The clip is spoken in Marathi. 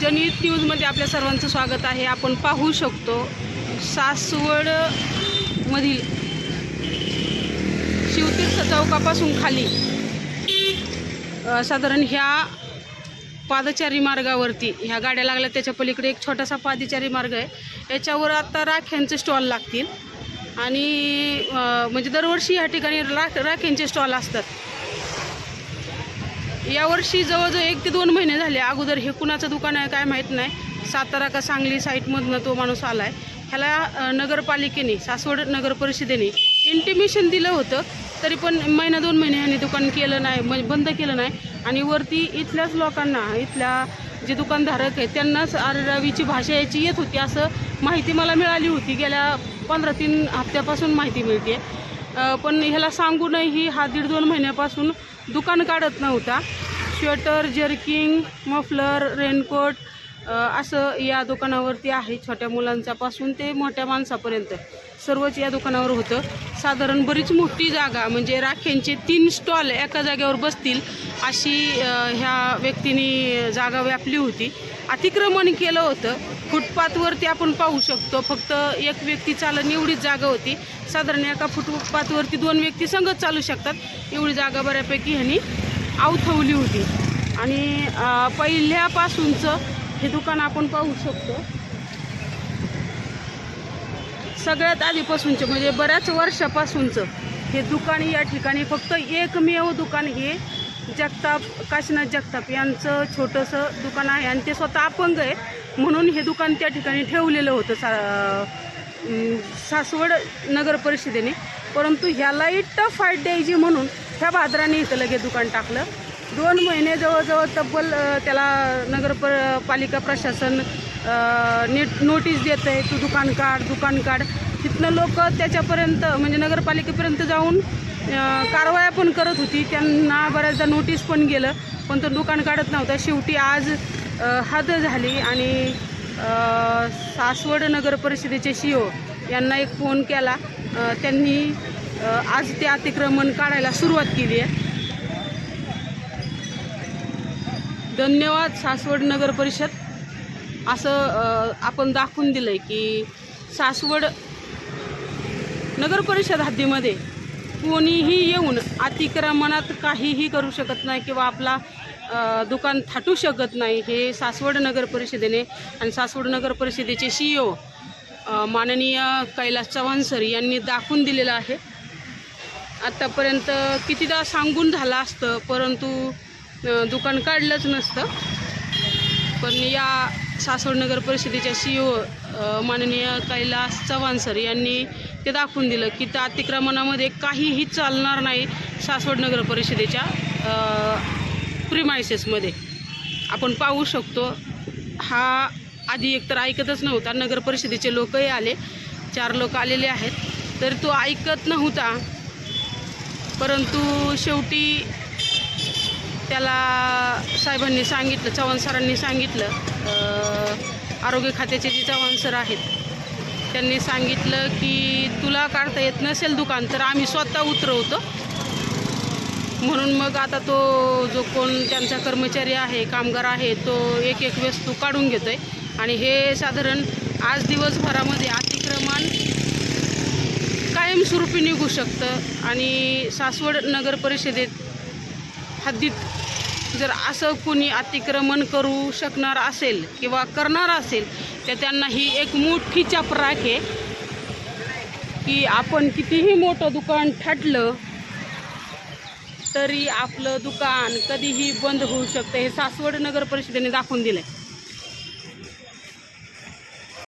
जनहित न्यूजमध्ये आपल्या सर्वांचं स्वागत आहे. आपण पाहू शकतो सासवडमधील शिवतीर्थ चौकापासून खाली साधारण ह्या पादचारी मार्गावरती ह्या गाड्या लागल्या. त्याच्या पलीकडे एक छोटासा पादचारी मार्ग आहे. याच्यावर आता राख्यांचे स्टॉल लागतील. आणि म्हणजे दरवर्षी या ठिकाणी राख राख्यांचे स्टॉल असतात. यावर्षी जवळजवळ एक ते दोन महिने झाले. अगोदर हे कुणाचं दुकान आहे काय माहीत नाही. सातारा का सांगली साईटमधनं तो माणूस आला आहे ह्याला नगरपालिकेने सासवड नगर परिषदेने इंटिमेशन दिलं होतं. तरी पण महिना दोन महिने ह्यांनी दुकान केलं नाही म्हणजे बंद केलं नाही. आणि वरती इथल्याच लोकांना इथल्या जे दुकानधारक आहेत त्यांनाच आररावीची भाषा याची येत होती. असं माहिती मला मिळाली होती. गेल्या पंधरा तीन हप्त्यापासून माहिती मिळते पण ह्याला सांगूनही हा दीड दोन महिन्यापासून दुकान काढत नव्हता. स्वेटर जर्किंग मफलर रेनकोट असं या दुकानावरती आहे छोट्या मुलांच्यापासून ते मोठ्या माणसापर्यंत. सर्वच या दुकानावर होतं. साधारण बरीच मोठी जागा म्हणजे राख्यांचे तीन स्टॉल एका जागेवर बसतील अशी ह्या व्यक्तीने जागा व्यापली होती. अतिक्रमण केलं होतं. फुटपाथवरती आपण पाहू शकतो. फक्त एक व्यक्ती चालन एवढीच जागा होती. साधारण एका फुटपाथवरती दोन व्यक्ती संगत चालू शकतात. एवढी जागा बऱ्यापैकी ह्यांनी आवथवली होती. आणि पहिल्यापासूनचं हे दुकान आपण पाहू शकतो. सगळ्यात आधीपासूनचं म्हणजे बऱ्याच वर्षापासूनचं हे दुकान या ठिकाणी फक्त एकमेव दुकान हे जगताप काशीनाथ जगताप यांचं छोटंसं दुकान आहे. आणि ते स्वतः अपंग आहे म्हणून हे दुकान त्या ठिकाणी ठेवलेलं होतं सा सासवड नगर परिषदेने. परंतु ह्यालाही टफ फाईट द्यायची म्हणून ह्या बाजाराने इथं लगेच दुकान टाकलं. दोन महिने जवळजवळ तब्बल त्याला नगर प पालिका प्रशासन नीट नोटीस देत आहे तू दुकान काढ दुकान काढ. तिथनं लोक त्याच्यापर्यंत म्हणजे नगरपालिकेपर्यंत जाऊन कारवाया पण करत होती. त्यांना बऱ्याचदा नोटीस पण गेलं. पण तो दुकान काढत नव्हता. शेवटी आज हद झाली आणि सासवड नगर परिषदेचे सी ओ यांना एक फोन केला. त्यांनी आज ते अतिक्रमण काढायला सुरुवात केली आहे. धन्यवाद सासवड नगर परिषद. असं आपण दाखवून दिलं आहे की सासवड नगर परिषद हद्दीमध्ये कोणीही येऊन अतिक्रमणात काहीही करू शकत नाही किंवा आपला दुकान थाटू शकत नाही हे सासवड नगर परिषदेने आणि सासवड नगर परिषदेचे सी ओ माननीय कैलास चव्हाण सर यांनी दाखवून दिलेलं आहे. आत्तापर्यंत कितीदा सांगून झालं असतं परंतु दुकान काढलंच नसतं. पण या सासवड नगर परिषदेच्या सी ओ माननीय कैलास चव्हाण सर यांनी ते दाखवून दिलं की त्या अतिक्रमणामध्ये काहीही चालणार नाही सासवड नगर परिषदेच्या प्रिमायसेसमध्ये आपण पाहू शकतो हा आधी एकतर ऐकतच नव्हता. नगर परिषदेचे लोकही आले चार लोक आलेले आहेत. तर तो ऐकत नव्हता. परंतु शेवटी त्याला साहेबांनी सांगितलं चव्हाण सरांनी सांगितलं आरोग्य खात्याचे जे चव्हाण सर आहेत त्यांनी सांगितलं की तुला काढता येत नसेल दुकान तर आम्ही स्वतः उतरवतो. म्हणून मग आता तो जो कोण त्यांचा कर्मचारी आहे कामगार आहे तो एक एक वस्तू काढून घेतो आहे आणि हे साधारण आज दिवसभरामध्ये अतिक्रमण कायमस्वरूपी निघू शकतं. आणि सासवड नगर परिषदेत हद्दीत जर असं कोणी अतिक्रमण करू शकणार असेल किंवा करणार असेल तर त्यांना ही एक मोठी चपराक आहे की आपण कितीही मोठं दुकान थाटलं तरी आपलं दुकान कधीही बंद होऊ शकतं. हे सासवड नगर परिषदेने दाखवून दिलं आहे